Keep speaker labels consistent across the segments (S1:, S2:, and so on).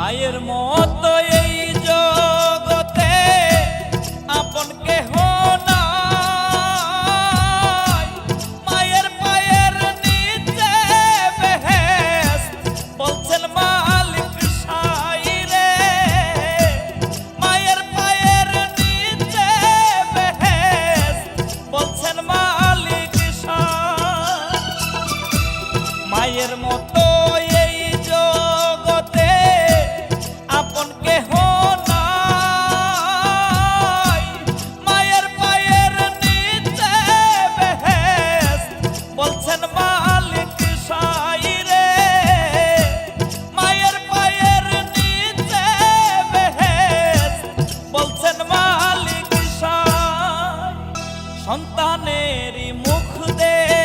S1: মায়ের মতো এই জল। সন্তানেরই মুখ দেয়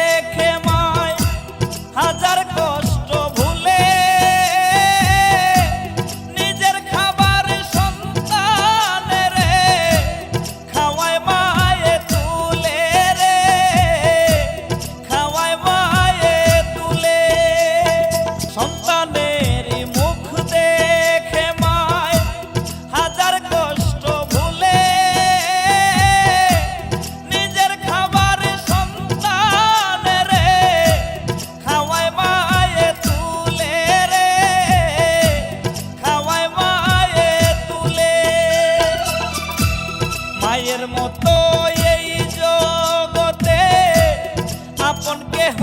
S1: মায়ের মতো এই জগতে আপন কেহ